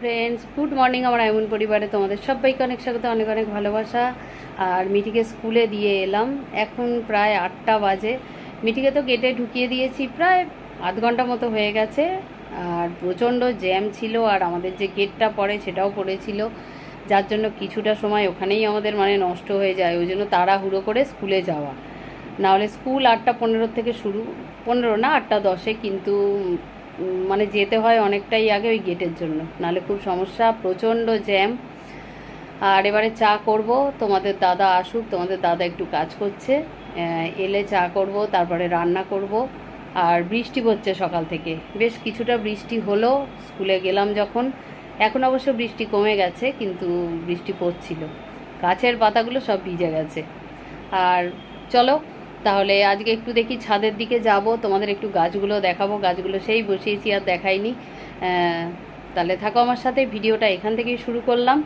Friends good morning আমার এমন পরিবারে তোমাদের সবাইকে অনেক স্বাগত, অনেক অনেক ভালোবাসা। আর মিটিকে স্কুলে দিয়ে এলাম। এখন প্রায় আটটা বাজে। মিটিকে তো গেটে ঢুকিয়ে দিয়েছি, প্রায় আধ ঘণ্টা মতো হয়ে গেছে। আর প্রচণ্ড জ্যাম ছিল, আর আমাদের যে গেটটা পড়ে সেটাও পড়েছিল। যার জন্য কিছুটা সময় ওখানেই আমাদের মানে নষ্ট হয়ে যায়, ওই জন্য তাড়াহুড়ো করে স্কুলে যাওয়া। নাহলে স্কুল আটটা পনেরো থেকে শুরু, পনেরো না, আটটা দশে, কিন্তু মানে যেতে হয় অনেকটাই আগে ওই গেটের জন্য। নাহলে খুব সমস্যা, প্রচণ্ড জ্যাম আর এবারে চা করব, তোমাদের দাদা আসুক, তোমাদের দাদা একটু কাজ করছে। এলে চা করব, তারপরে রান্না করব। আর বৃষ্টি পড়ছে সকাল থেকে। বেশ কিছুটা বৃষ্টি হলো, স্কুলে গেলাম যখন। এখন অবশ্য বৃষ্টি কমে গেছে, কিন্তু বৃষ্টি পড়ছিল। গাছের পাতাগুলো সব ভিজে গেছে। আর চলো তাহলে আজকে একটু দেখি ছাদের দিকে যাব, তোমাদের একটু গাছগুলো দেখাবো, গাছগুলো সেই বসিয়েছি আর দেখাইনি। তাহলে থাকো আমার সাথে, ভিডিওটা এখান থেকেই শুরু করলাম।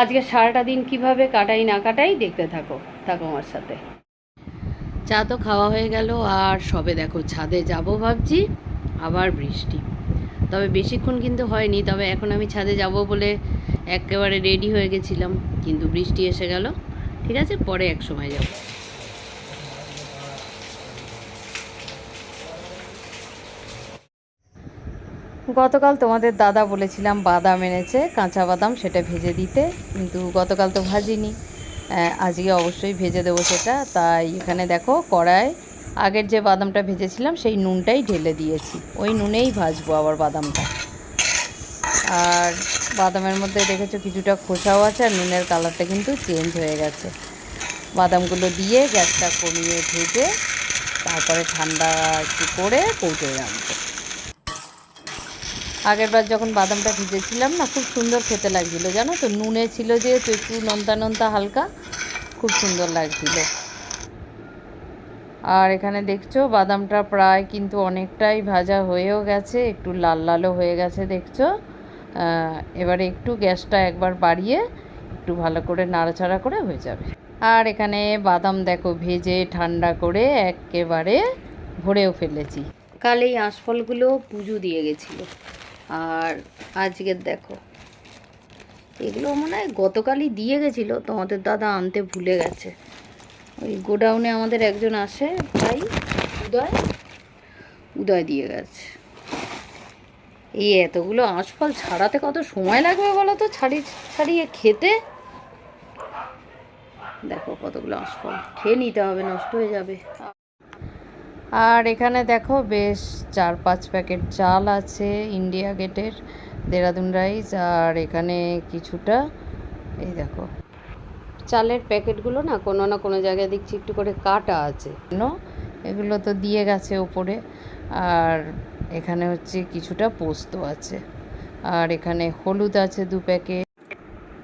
আজকে সারাটা দিন কীভাবে কাটাই না কাটাই দেখতে থাকো থাকো আমার সাথে। চা তো খাওয়া হয়ে গেল, আর সবে দেখো ছাদে যাব ভাবছি, আবার বৃষ্টি। তবে বেশিক্ষণ কিন্তু হয়নি, তবে এখন আমি ছাদে যাব বলে একেবারে রেডি হয়ে গেছিলাম, কিন্তু বৃষ্টি এসে গেল। ঠিক আছে, পরে এক সময় যাব। গতকাল তোমাদের দাদা বলেছিলাম বাদাম এনেছে, কাঁচা বাদাম সেটা ভেজে দিতে, কিন্তু গতকাল তো ভাজিনি। আজকে অবশ্যই ভেজে দেবো সেটা। তাই এখানে দেখো কড়ায়, আগের যে বাদামটা ভেজেছিলাম সেই নুনটাই ঢেলে দিয়েছি। ওই নুনেই ভাজবো আবার বাদামটা। আর বাদামের মধ্যে দেখেছ কিছুটা খোসাও আছে, আর নুনের কালারটা কিন্তু চেঞ্জ হয়ে গেছে। বাদামগুলো দিয়ে গ্যাসটা কমিয়ে ভেজে তারপরে ঠান্ডা একটু করে কৌটোয় আনব। আগের বার যখন বাদামটা ভিজেছিলাম না, খুব সুন্দর খেতে লাগছিল, জানো তো? নুনে ছিল যেহেতু, একটু নোনতা নোনতা হালকা, খুব সুন্দর লাগছিল। আর এখানে দেখছ, বাদামটা প্রায় কিন্তু অনেকটাই ভাজা হয়েও গেছে, একটু লাল লালও হয়ে গেছে, দেখছ? এবারে একটু গ্যাসটা একবার বাড়িয়ে একটু ভালো করে নাড়াচাড়া করে হয়ে যাবে। আর এখানে বাদাম দেখো, ভেজে ঠান্ডা করে একেবারে ভরেও ফেলেছি। কাল এই আঁশফলগুলো পুজো দিয়ে গেছিল। আর আজকের দেখো, এগুলো মনে হয় গতকালই দিয়ে গেছিল, তোমাদের দাদা আনতে ভুলে গেছে। ওই গোডাউনে আমাদের একজন আসে, ভাই, উদয় উদয় দিয়ে গেছে। এই এতগুলো আঁশফল ছাড়াতে কত সময় লাগবে বলো তো? ছাড়িয়ে ছাড়িয়ে খেতে? দেখো কতগুলো আঁশফল, খেয়ে নিতে হবে, নষ্ট হয়ে যাবে। আর এখানে দেখো বেশ চার পাঁচ প্যাকেট চাল আছে ইন্ডিয়া গেটের, দেরাদুন রাইস আর এখানে কিছুটা, এই দেখো। চালের প্যাকেটগুলো না কোনো না কোনো জায়গায় দেখছি একটু করে কাটা আছে। এগুলো তো দিয়ে গেছে ওপরে। আর এখানে হচ্ছে কিছুটা পোস্ত আছে। আর এখানে হলুদ আছে দু প্যাকেট।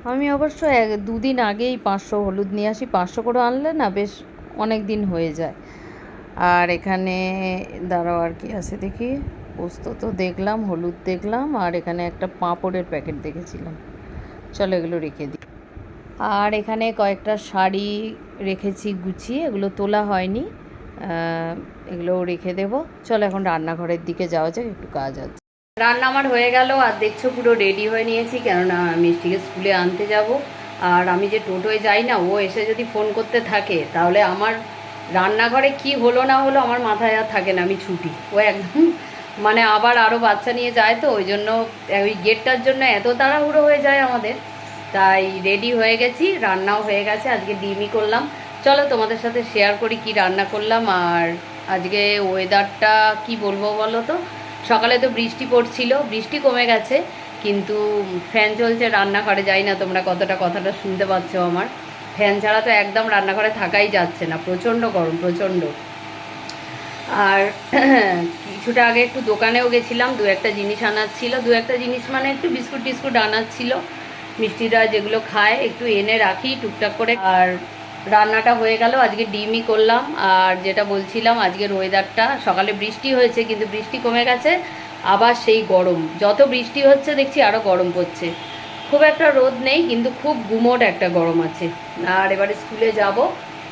আমি অবশ্য এক দুদিন আগেই পাঁচশো হলুদ নিয়ে আসি। পাঁচশো করে আনলে না বেশ অনেক দিন হয়ে যায়। আর এখানে দাঁড়াও আর কি আছে দেখি। পোস্ত তো দেখলাম, হলুদ দেখলাম, আর এখানে একটা পাঁপড়ের প্যাকেট দেখেছিলাম। চলো এগুলো রেখে দিই। আর এখানে কয়েকটা শাড়ি রেখেছি গুছিয়ে, এগুলো তোলা হয়নি। এগুলো রেখে দেবো। চলো এখন রান্নাঘরের দিকে যাওয়া যাক, একটু কাজ আছে। রান্না আমার হয়ে গেল, আর দেখছ পুরো রেডি হয়ে নিয়েছি, কেননা মিষ্টিকে স্কুলে আনতে যাব। আর আমি যে টোটোয় যাই না, ও এসে যদি ফোন করতে থাকে, তাহলে আমার রান্নাঘরে কি হলো না হলো আমার মাথায় আর থাকে না, আমি ছুটি। ও একদম মানে আবার আরও বাচ্চা নিয়ে যায় তো, ওই জন্য ওই গেটটার জন্য এত তাড়াহুড়ো হয়ে যায় আমাদের। তাই রেডি হয়ে গেছি, রান্নাও হয়ে গেছে, আজকে ডিমই করলাম। চলো তোমাদের সাথে শেয়ার করি কি রান্না করলাম, আর আজকে ওয়েদারটা কি বলব বলো তো? সকালে তো বৃষ্টি পড়ছিল, বৃষ্টি কমে গেছে, কিন্তু ফ্যান চলছে, রান্নাঘরে যাই না তোমরা, কতটা কথাটা শুনতে পাচ্ছ আমার। ফ্যান ছাড়া তো একদম রান্নাঘরে থাকাই যাচ্ছে না, প্রচণ্ড গরম, প্রচণ্ড। আর কিছুটা আগে একটু দোকানেও গেছিলাম, দু একটা জিনিস আনার ছিল, দু একটা জিনিস মানে একটু বিস্কুট টিস্কুট আনার ছিল। মিষ্টিরা যেগুলো খায়, একটু এনে রাখি, টুকটাক করে। আর রান্নাটা হয়ে গেল, আজকে ডিমই করলাম। আর যেটা বলছিলাম আজকের ওয়েদারটা সকালে বৃষ্টি হয়েছে, কিন্তু বৃষ্টি কমে গেছে, আবার সেই গরম। যত বৃষ্টি হচ্ছে, দেখছি আরও গরম পড়ছে। খুব একটা রোদ নেই, কিন্তু খুব গুমোট একটা গরম আছে। আর এবারে স্কুলে যাব।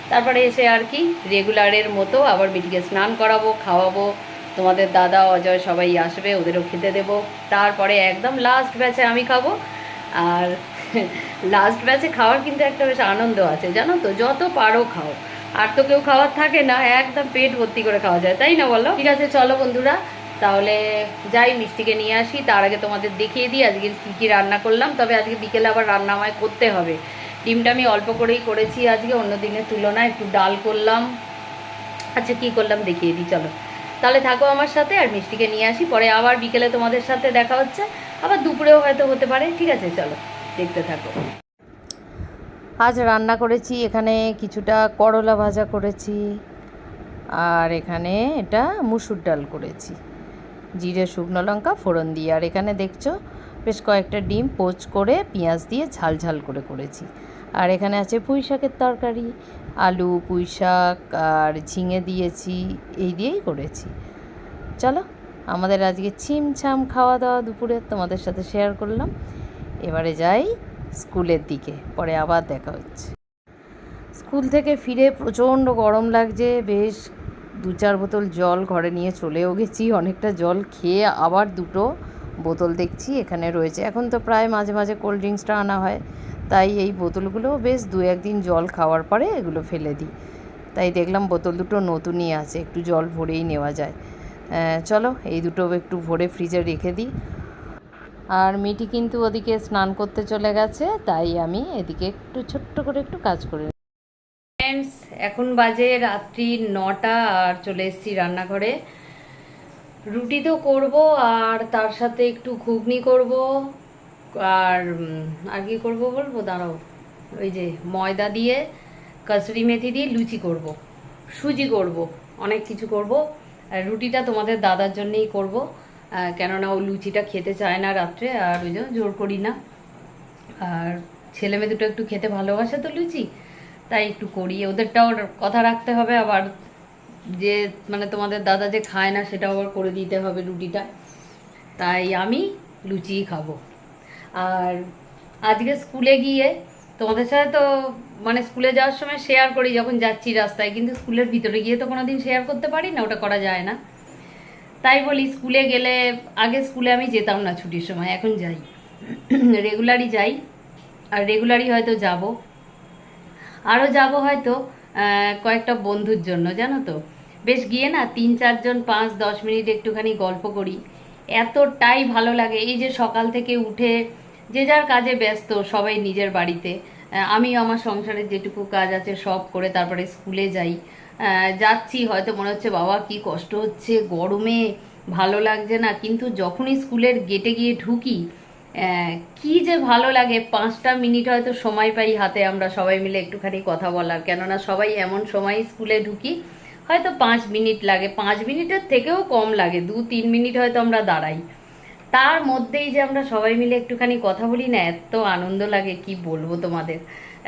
তারপরে এসে আর কি রেগুলারের মতো আবার বেটিকে স্নান করাবো, খাওয়াবো। তোমাদের দাদা, অজয় সবাই আসবে, ওদেরও খেতে দেবো। তারপরে একদম লাস্ট ব্যাচে আমি খাব। আর লাস্ট ব্যাচে খাওয়ার কিন্তু একটা বেশ আনন্দ আছে, জানো তো? যত পারো খাও। আর তো কেউ খাওয়ার থাকে না, একদম পেট ভর্তি করে খাওয়া যায়, তাই না বলো? ঠিক আছে, চলো বন্ধুরা। তাহলে যাই, মিষ্টিকে নিয়ে আসি। তার আগে তোমাদের দেখিয়ে দিই আজকে কী কী রান্না করলাম। তবে আজকে বিকেলে আবার রান্না আমায় করতে হবে। ডিমটা আমি অল্প করেই করেছি আজকে, অন্য দিনের তুলনায় একটু ডাল করলাম। আচ্ছা কী করলাম দেখিয়ে দিই, চলো। তাহলে থাকো আমার সাথে আর মিষ্টিকে নিয়ে আসি, পরে আবার বিকেলে তোমাদের সাথে দেখা হচ্ছে। আবার দুপুরেও হয়তো হতে পারে, ঠিক আছে, চলো, দেখতে থাকো। আজ রান্না করেছি, এখানে কিছুটা করলা ভাজা করেছি, আর এখানে এটা মুসুর ডাল করেছি। জিরে, শুকনো লঙ্কা, ফোড়ন দিয়ে। আর এখানে দেখছ, বেশ কয়েকটা ডিম পোচ করে পেঁয়াজ দিয়ে ঝাল ঝাল করে করেছি। আর এখানে আছে পুঁই শাকের তরকারি, আলু, পুঁই শাক আর ঝিঙে দিয়েছি, এই দিয়েই করেছি। চলো, আমাদের আজকে ছিমছাম খাওয়া দাওয়া দুপুরে তোমাদের সাথে শেয়ার করলাম। এবারে যাই স্কুলের দিকে, পরে আবার দেখা হচ্ছে। স্কুল থেকে ফিরে প্রচণ্ড গরম লাগছে, বেশ দু চার বোতল জল ঘরে নিয়ে চলেও গেছি, অনেকটা জল খেয়ে আবার দুটো বোতল দেখছি, এখানে রয়েছে। এখন তো প্রায় মাঝে মাঝে কোল্ড ড্রিঙ্কসটা আনা হয়। তাই এই বোতলগুলো বেশ দু একদিন জল খাওয়ার পরে এগুলো ফেলে দিই। তাই দেখলাম বোতল দুটো নতুনই আছে, একটু জল ভরেই নেওয়া যায়। চলো এই দুটো একটু ভরে ফ্রিজে রেখে দিই। আর মিটি কিন্তু ওদিকে স্নান করতে চলে গেছে, তাই আমি এদিকে একটু ছোট্ট করে একটু কাজ করে ফ্রেন্ডস এখন বাজে রাত্রি নটা আর চলে এসেছি রান্নাঘরে। রুটি তো করব আর তার সাথে একটু ঘুগনি করব। আর আর কি করব বলব? দাঁড়াও। ওই যে ময়দা দিয়ে কসুরি মেথি দিয়ে লুচি করব। সুজি করব। অনেক কিছু করব। রুটিটা তোমাদের দাদার জন্যই করব। কেননা ও লুচিটা খেতে চায় না রাত্রে, আর ওই জন্য জোর করি না। আর ছেলে মেয়ে দুটো একটু খেতে ভালোবাসে তো লুচি, তাই একটু করি। ওদেরটাও কথা রাখতে হবে আবার। যে মানে তোমাদের দাদা যে খায় না, সেটাও আবার করে দিতে হবে রুটিটা। তাই আমি লুচিই খাব। আর আজকে স্কুলে গিয়ে তোমাদের সাথে তো মানে স্কুলে যাওয়ার সময় শেয়ার করি যখন যাচ্ছি রাস্তায়, কিন্তু স্কুলের ভিতরে গিয়ে তো কোনোদিন শেয়ার করতে পারি না, ওটা করা যায় না। তাই বলি স্কুলে গেলে আগে স্কুলে আমি যেতাম না ছুটির সময়, এখন যাই। রেগুলারই যাই, আর রেগুলারই হয়তো যাব। আরও যাব হয়তো কয়েকটা বন্ধুর জন্য, জানো তো? বেশ গিয়ে না তিন চারজন, পাঁচ, দশ মিনিট একটুখানি গল্প করি। এতটাই ভালো লাগে, এই যে সকাল থেকে উঠে যে যার কাজে ব্যস্ত, সবাই নিজের বাড়িতে। আমি আমার সংসারের যেটুকু কাজ আছে সব করে তারপরে স্কুলে যাই। যাচ্ছি, হয়তো মনে হচ্ছে, বাবা, কি কষ্ট হচ্ছে, গরমে, ভালো লাগছে না। কিন্তু যখনই স্কুলের গেটে গিয়ে ঢুকি কি যে ভালো লাগে। পাঁচটা মিনিট হয়তো সময় পাই হাতে আমরা সবাই মিলে একটুখানি কথা বলার। কেননা সবাই এমন সময় স্কুলে ঢুকি, হয়তো পাঁচ মিনিট লাগে। পাঁচ মিনিটের থেকেও কম লাগে। দু তিন মিনিট হয়তো আমরা দাঁড়াই। তার মধ্যেই যে আমরা সবাই মিলে একটুখানি কথা বলি না, এত আনন্দ লাগে, কি বলব তোমাদের?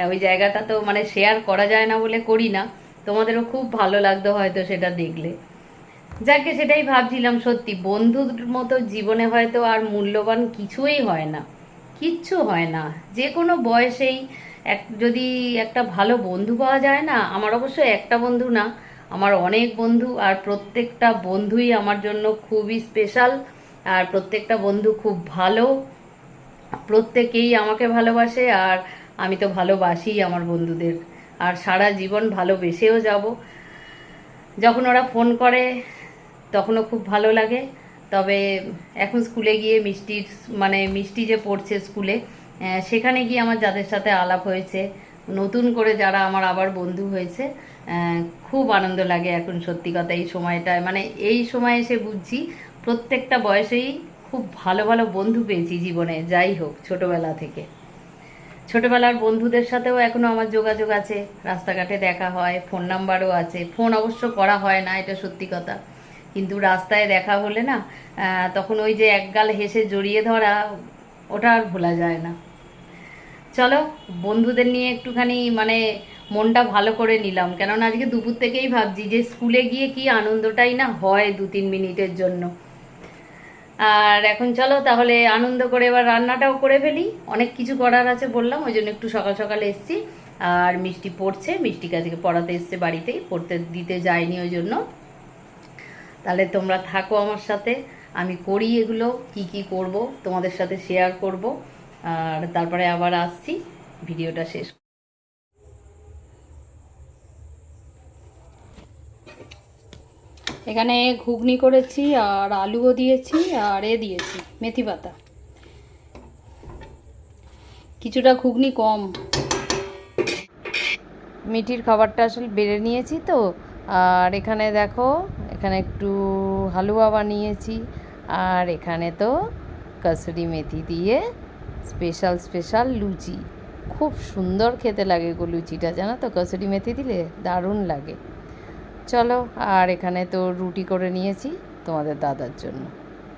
ওই জায়গাটা তো মানে শেয়ার করা যায় না বলে করি না। তোমাদেরও খুব ভালো লাগতো হয়তো সেটা দেখলে। যাকে সেটাই ভাবছিলাম, সত্যি বন্ধুর মতো জীবনে হয়তো আর মূল্যবান কিছুই হয় না। কিচ্ছু হয় না। যে কোনো বয়সেই এক, যদি একটা ভালো বন্ধু পাওয়া যায় না, আমার অবশ্য একটা বন্ধু না, আমার অনেক বন্ধু আর প্রত্যেকটা বন্ধুই আমার জন্য খুবই স্পেশাল আর প্রত্যেকটা বন্ধু খুব ভালো। প্রত্যেকেই আমাকে ভালোবাসে আর আমি তো ভালোবাসি আমার বন্ধুদের। আর সারা জীবন ভালোবেসেও যাব। যখন ওরা ফোন করে, তখনও খুব ভালো লাগে। তবে এখন স্কুলে গিয়ে মিষ্টির মানে মিষ্টি যে পড়ছে স্কুলে সেখানে গিয়ে আমার যাদের সাথে আলাপ হয়েছে, নতুন করে যারা আমার আবার বন্ধু হয়েছে খুব আনন্দ লাগে এখন সত্যি কথা এই সময়টায়। মানে এই সময় এসে বুঝছি প্রত্যেকটা বয়সেই খুব ভালো ভালো বন্ধু পেয়েছি জীবনে, যাই হোক, ছোটবেলা থেকে। ছোটবেলার বন্ধুদের সাথেও এখনও আমার যোগাযোগ আছে, রাস্তাঘাটে দেখা হয় ফোন নাম্বারও আছে। ফোন অবশ্য করা হয় না, এটা সত্যি কথা। কিন্তু রাস্তায় দেখা হলে না তখন ওই যে একগাল হেসে জড়িয়ে ধরা, ওটা আর ভোলা যায় না। চলো, বন্ধুদের নিয়ে একটুখানি মানে মনটা ভালো করে নিলাম। কেননা আজকে দুপুর থেকেই ভাবছি যে স্কুলে গিয়ে কি আনন্দটাই না হয় দু তিন মিনিটের জন্য। আর এখন চলো তাহলে আনন্দ করে এবার রান্নাটাও করে ফেলি। অনেক কিছু করার আছে বললাম, ওই জন্য একটু সকাল সকাল এসছি। আর মিষ্টি পড়ছে, মিষ্টি আজকে পড়াতে এসছে বাড়িতেই, পড়তে দিতে যায়নি ওই জন্য। তাহলে তোমরা থাকো আমার সাথে, আমি করি এগুলো, কি কি করব তোমাদের সাথে শেয়ার করব। আর তারপরে আবার আসছি, ভিডিওটা শেষ এখানে ঘুগনি করেছি আর আলুও দিয়েছি আর এ দিয়েছি, মেথি পাতা। কিছুটা ঘুগনি কম। মিঠির খাবারটা আসলে বেড়ে নিয়েছি তো, আর এখানে দেখো, এখানে একটু হালুয়া বানিয়েছি, আর এখানে তো কসুরি মেথি দিয়ে স্পেশাল স্পেশাল লুচি। খুব সুন্দর খেতে লাগে গো লুচিটা, জানো তো? কসুরি মেথি দিলে দারুণ লাগে। চলো, আর এখানে তো রুটি করে নিয়েছি তোমাদের দাদার জন্য।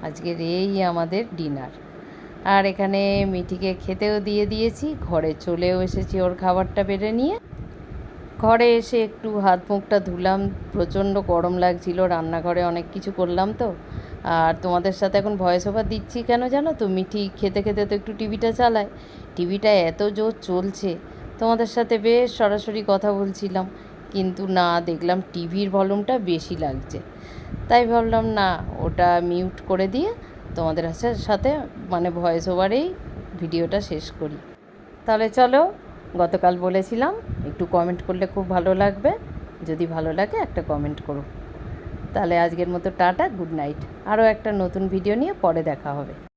আজকের এই আমাদের ডিনার। আর এখানে মিঠিকে খেতেও দিয়ে দিয়েছি, ঘরে চলেও এসেছি ওর খাবারটা বেড়ে নিয়ে। ঘরে এসে একটু হাত মুখটা ধুলাম, প্রচণ্ড গরম লাগছিল, রান্নাঘরে অনেক কিছু করলাম তো। আর তোমাদের সাথে এখন ভয়েস ওভার দিচ্ছি কেন জানো তো? মিঠি খেতে খেতে তো একটু টিভিটা চালায়। টিভিটা এত জোর চলছে। তোমাদের সাথে বেশ সরাসরি কথা বলছিলাম। কিন্তু না, দেখলাম টিভির ভলিউমটা বেশি লাগছে। তাই ভাবলাম, না, ওটা মিউট করে দিয়ে তোমাদের সাথে- মানে ভয়েস ওভারেই ভিডিওটা শেষ করি। তাহলে চলো, গতকাল বলেছিলাম, একটু কমেন্ট করলে খুব ভালো লাগবে। যদি ভালো লাগে, একটা কমেন্ট করো। তাহলে আজকের মতো টাটা গুড নাইট আরও একটা নতুন ভিডিও নিয়ে পরে দেখা হবে।